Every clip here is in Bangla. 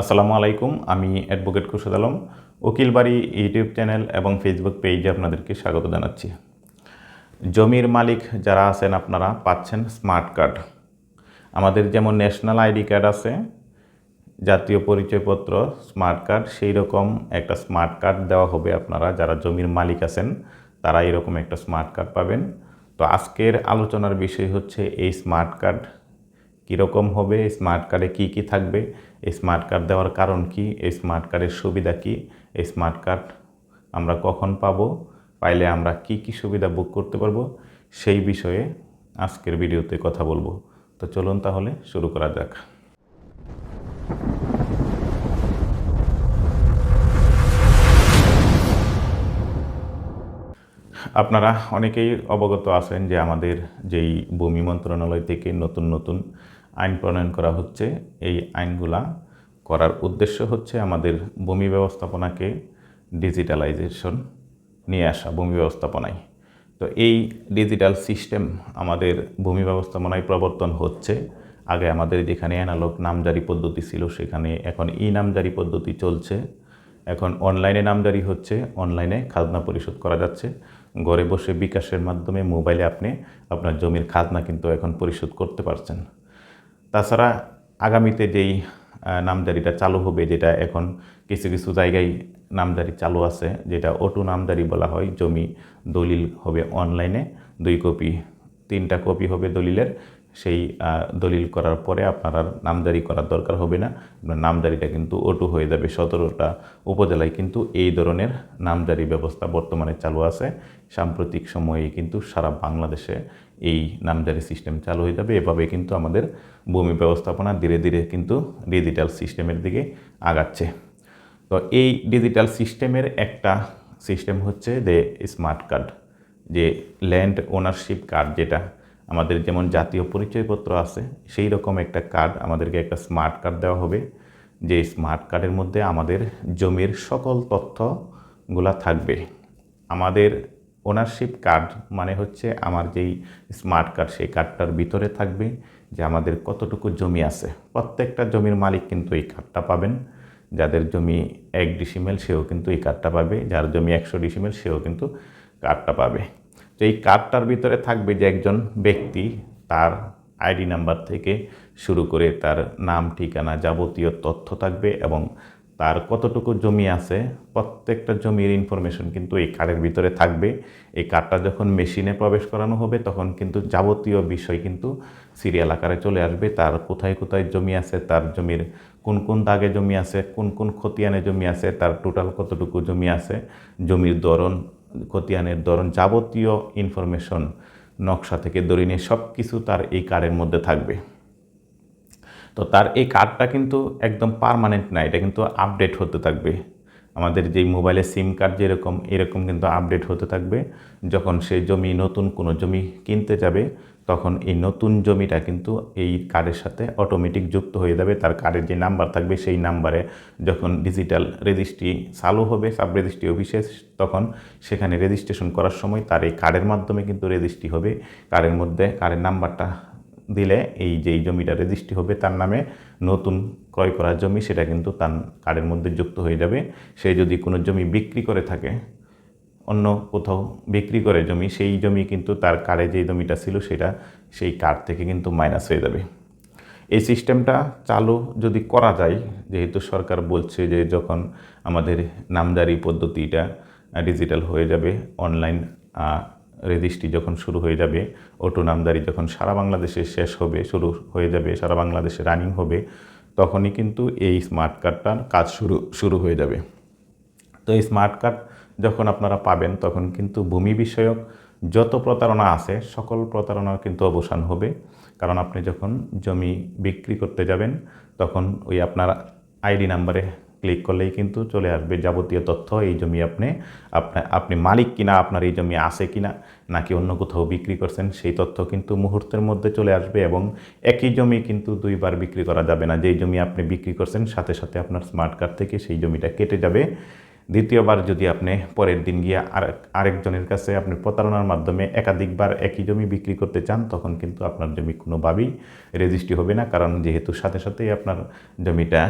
আসসালামু আলাইকুম, আমি অ্যাডভোকেট খুরশেদ আলম উকিল বাড়ি ইউটিউব চ্যানেল এবং ফেসবুক পেজে আপনাদেরকে স্বাগত জানাচ্ছি। জমির মালিক যারা আছেন আপনারা পাচ্ছেন স্মার্ট কার্ড। আমাদের যেমন ন্যাশনাল আইডি কার্ড আছে, জাতীয় পরিচয়পত্র, স্মার্ট কার্ড, সেই রকম একটা স্মার্ট কার্ড দেওয়া হবে আপনারা। যারা জমির মালিক আছেন, তারা এরকম একটা স্মার্ট কার্ড পাবেন। তো আজকের আলোচনার বিষয় হচ্ছে এই স্মার্ট কার্ড কীরকম হবে স্মার্ট কার্ডে কী কী থাকবে এই স্মার্ট কার্ড দেওয়ার কারণ কি এই স্মার্ট কার্ডের সুবিধা কি এই স্মার্ট কার্ড আমরা কখন পাবো, পাইলে আমরা কি কি সুবিধা বুক করতে পারব, সেই বিষয়ে আজকের ভিডিওতে কথা বলব। তো চলুন তাহলে শুরু করা যাক। আপনারা অনেকেই অবগত আছেন যে আমাদের যেই ভূমি মন্ত্রণালয় থেকে নতুন নতুন আইন প্রণয়ন করা হচ্ছে। এই আইনগুলা করার উদ্দেশ্য হচ্ছে আমাদের ভূমি ব্যবস্থাপনাকে ডিজিটালাইজেশন নিয়ে আসা ভূমি ব্যবস্থাপনায়। তো এই ডিজিটাল সিস্টেম আমাদের ভূমি ব্যবস্থাপনায় প্রবর্তন হচ্ছে। আগে আমাদের যেখানে অ্যানালগ নামজারি পদ্ধতি ছিল, সেখানে এখন ই নামজারি পদ্ধতি চলছে। এখন অনলাইনে নামজারি হচ্ছে, অনলাইনে খাজনা পরিশোধ করা যাচ্ছে। ঘরে বসে বিকাশের মাধ্যমে মোবাইলে আপনি আপনার জমির খাজনা কিন্তু এখন পরিশোধ করতে পারছেন। তাছাড়া আগামীতে যেই নামজারিটা চালু হবে, যেটা এখন কিছু কিছু জায়গায় নামজারি চালু আছে, যেটা অটু নামজারি বলা হয়, জমি দলিল হবে অনলাইনে দুই কপি, তিনটা কপি হবে দলিলের। সেই দলিল করার পরে আপনার আর নামজারি করার দরকার হবে না। আপনার নামজারিটা কিন্তু অটো হয়ে যাবে সতেরোটা উপজেলায়। কিন্তু এই ধরনের নামজারি ব্যবস্থা বর্তমানে চালু আছে। সাম্প্রতিক সময়ে কিন্তু সারা বাংলাদেশে এই নামজারি সিস্টেম চালু হয়ে যাবে। এভাবে কিন্তু আমাদের ভূমি ব্যবস্থাপনা ধীরে ধীরে কিন্তু ডিজিটাল সিস্টেমের দিকে আগাচ্ছে। তো এই ডিজিটাল সিস্টেমের একটা সিস্টেম হচ্ছে যে স্মার্ট কার্ড যে ল্যান্ড ওনারশিপ কার্ড যেটা আমাদের যেমন জাতীয় পরিচয়পত্র আছে, সেই রকম একটা কার্ড আমাদেরকে একটা স্মার্ট কার্ড দেওয়া হবে। যে স্মার্ট কার্ডের মধ্যে আমাদের জমির সকল তথ্যগুলা থাকবে। আমাদের ওনারশিপ কার্ড মানে হচ্ছে আমার যেই স্মার্ট কার্ড সেই কার্ডটার ভিতরে থাকবে যে আমাদের কতটুকু জমি আছে। প্রত্যেকটা জমির মালিক কিন্তু এই কার্ডটা পাবেন। যাদের জমি এক ডিসিমেল সেও কিন্তু এই কার্ডটা পাবে। যার জমি একশো ডিসিমেল সেও কিন্তু কার্ডটা পাবে। তো এই কার্ডটার ভিতরে থাকবে যে একজন ব্যক্তি তার আইডি নাম্বার থেকে শুরু করে তার নাম, ঠিকানা যাবতীয় তথ্য থাকবে এবং তার কতটুকু জমি আছে, প্রত্যেকটা জমির ইনফরমেশন কিন্তু এই কার্ডের ভিতরে থাকবে। এই কার্ডটা যখন মেশিনে প্রবেশ করানো হবে, তখন কিন্তু যাবতীয় বিষয় কিন্তু সিরিয়াল আকারে চলে আসবে। তার কোথায় কোথায় জমি আছে, তার জমির কোন কোন দাগে জমি আছে, কোন কোন খতিয়ানে জমি আছে, তার টোটাল কতটুকু জমি আছে, জমির দরন খতিয়ানের ধরন যাবতীয় ইনফরমেশন নকশা থেকে দরিনে সব কিছু তার এই কার্ডের মধ্যে থাকবে। তো তার এই কার্ডটা কিন্তু একদম পারমানেন্ট না, এটা কিন্তু আপডেট হতে থাকবে। আমাদের যেই মোবাইলে সিম কার্ড যেরকম, এরকম কিন্তু আপডেট হতে থাকবে। যখন সে জমি, নতুন কোনো জমি কিনতে যাবে তখন এই নতুন জমিটা কিন্তু এই কার্ডের সাথে অটোমেটিক যুক্ত হয়ে যাবে। তার কার্ডের যে নাম্বার থাকবে, সেই নাম্বারে যখন ডিজিটাল রেজিস্ট্রি চালু হবে সাব রেজিস্ট্রি অফিসে তখন সেখানে রেজিস্ট্রেশন করার সময় তার এই কার্ডের মাধ্যমে কিন্তু রেজিস্ট্রি হবে। কার্ডের মধ্যে কার্ডের নাম্বারটা দিলে এই যে এই জমিটা রেজিস্ট্রি হবে, তার নামে নতুন ক্রয় করা জমি, সেটা কিন্তু তার কার্ডের মধ্যে যুক্ত হয়ে যাবে। সে যদি কোনো জমি বিক্রি করে থাকে অন্য কোথাও বিক্রি করে জমি, সেই জমি কিন্তু তার কার্ডে যে জমিটা ছিল সেটা সেই কার্ড থেকে কিন্তু মাইনাস হয়ে যাবে। এই সিস্টেমটা চালু যদি করা যায়, যেহেতু সরকার বলছে যে যখন আমাদের নামজারি পদ্ধতিটা ডিজিটাল হয়ে যাবে অনলাইন রেজিস্ট্রি যখন শুরু হয়ে যাবে অটো নামদারি যখন সারা বাংলাদেশে শেষ হবে, শুরু হয়ে যাবে, সারা বাংলাদেশে রানিং হবে, তখনই কিন্তু এই স্মার্ট কার্ডটার কাজ শুরু শুরু হয়ে যাবে। তো এই স্মার্ট কার্ড যখন আপনারা পাবেন, তখন কিন্তু ভূমি বিষয়ক যত প্রতারণা আছে, সকল প্রতারণার কিন্তু অবসান হবে। কারণ আপনি যখন জমি বিক্রি করতে যাবেন, তখন ওই আপনার আইডি নাম্বারে ক্লিক করলেই কিন্তু চলে আসবে যাবতীয় তথ্য, এই জমি আপনি আপনি আপনি মালিক কিনা, আপনার এই জমি আছে কিনা, নাকি অন্য কোথাও বিক্রি করছেন, সেই তথ্য কিন্তু মুহূর্তের মধ্যে চলে আসবে এবং একই জমি কিন্তু দুইবার বিক্রি করা যাবে না। যেই জমি আপনি বিক্রি করছেন, সাথে সাথে আপনার স্মার্ট কার্ড থেকে সেই জমিটা কেটে যাবে। দ্বিতীয়বার যদি আপনি পরের দিন গিয়ে আর আরেকজনের কাছে আপনি প্রতারণার মাধ্যমে একাধিকবার একই জমি বিক্রি করতে চান, তখন কিন্তু আপনার জমি কোনোভাবেই রেজিস্ট্রি হবে না, কারণ যেহেতু সাথে সাথেই আপনার জমিটা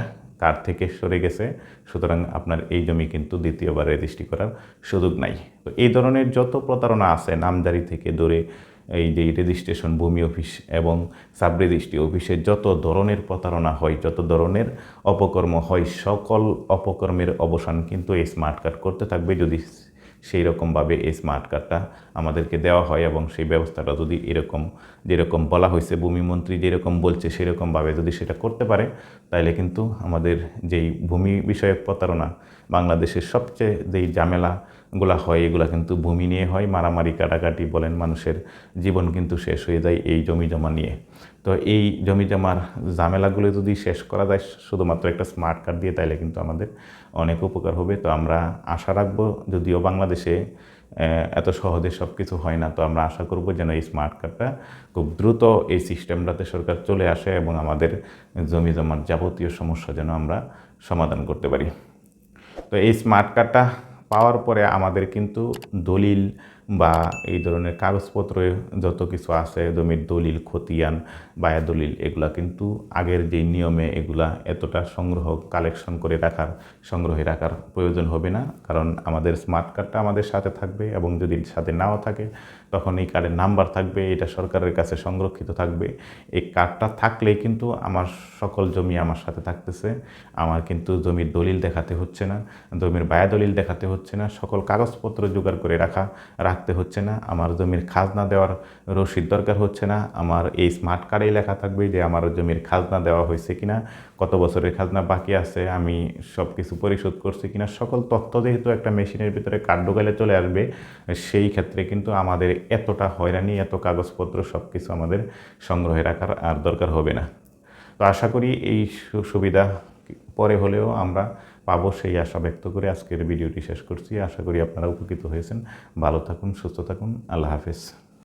কার থেকে সরে গেছে, সুতরাং আপনার এই জমি কিন্তু দ্বিতীয়বার রেজিস্ট্রি করার সুযোগ নাই। তো এই ধরনের যত প্রতারণা আছে, নামদারি থেকে ধরে এই যে রেজিস্ট্রেশন ভূমি অফিস এবং সাব রেজিস্ট্রি অফিসে যত ধরনের প্রতারণা হয়, যত ধরনের অপকর্ম হয়, সকল অপকর্মের অবসান কিন্তু এই স্মার্ট কার্ড করতে থাকবে। যদি সেই রকমভাবে এই স্মার্ট কার্ডটা আমাদেরকে দেওয়া হয় এবং সেই ব্যবস্থাটা যদি এরকম, যেরকম বলা হয়েছে ভূমিমন্ত্রী যেরকম বলছে, সেরকমভাবে যদি সেটা করতে পারে তাহলে কিন্তু আমাদের যেই ভূমি বিষয়ক প্রতারণা, বাংলাদেশের সবচেয়ে যেই ঝামেলাগুলা হয়, এগুলা কিন্তু ভূমি নিয়ে হয়, মারামারি, কাটাকাটি বলেন মানুষের জীবন কিন্তু শেষ হয়ে যায় এই জমি জমা নিয়ে। তো এই জমি জমার ঝামেলাগুলো যদি শেষ করা যায়, শুধুমাত্র একটা স্মার্ট কার্ড দিয়ে তাহলে কিন্তু আমাদের অনেক উপকার হবে। তো আমরা আশা রাখব, যদিও বাংলাদেশে এত সহজে সব কিছু হয় না, তো আমরা আশা করব যেন এই স্মার্ট কার্ডটা খুব দ্রুত এই সিস্টেমটাতে সরকার চলে আসে এবং আমাদের জমি জমার যাবতীয় সমস্যা যেন আমরা সমাধান করতে পারি। তো এই স্মার্ট কার্ডটা পাওয়ার পরে আমাদের কিন্তু দলিল বা এই ধরনের কাগজপত্র, যত কিছু আছে, জমির দলিল, খতিয়ান, বায়া দলিল, এগুলা কিন্তু আগের যে নিয়মে এগুলা এতটা সংগ্রহ কালেকশন করে রাখার, সংগ্রহে রাখার প্রয়োজন হবে না। কারণ আমাদের স্মার্ট কার্ডটা আমাদের সাথে থাকবে এবং যদি সাথে নাও থাকে তখন এই কার্ডের নাম্বার থাকবে, এটা সরকারের কাছে সংরক্ষিত থাকবে। এই কার্ডটা থাকলেই কিন্তু আমার সকল জমি আমার সাথে থাকতেছে। আমার কিন্তু জমির দলিল দেখাতে হচ্ছে না, জমির বায়া দলিল দেখাতে হচ্ছে না, সকল কাগজপত্র জোগাড় করে রাখা, রাখতে হচ্ছে না। আমার জমির খাজনা দেওয়ার রসিদ দরকার হচ্ছে না। আমার এই স্মার্ট কার্ডেই লেখা থাকবে যে আমার জমির খাজনা দেওয়া হয়েছে কিনা, কত বছরের খাজনা বাকি আছে, আমি সব কিছু পরিশোধ করছি কিনা, সকল তথ্য যেহেতু একটা মেশিনের ভিতরে কার্ড ঢোকালে চলে আসবে, সেই ক্ষেত্রে কিন্তু আমাদের এতটা হয়রানি, এত কাগজপত্র সব কিছু আমাদের সংগ্রহে রাখার আর দরকার হবে না। তো আশা করি এই সুবিধা পরে হলেও আমরা পাবো সেই আশা ব্যক্ত করে আজকের ভিডিওটি শেষ করছি। আশা করি আপনারা উপকৃত হয়েছেন। ভালো থাকুন, সুস্থ থাকুন। আল্লাহ হাফেজ।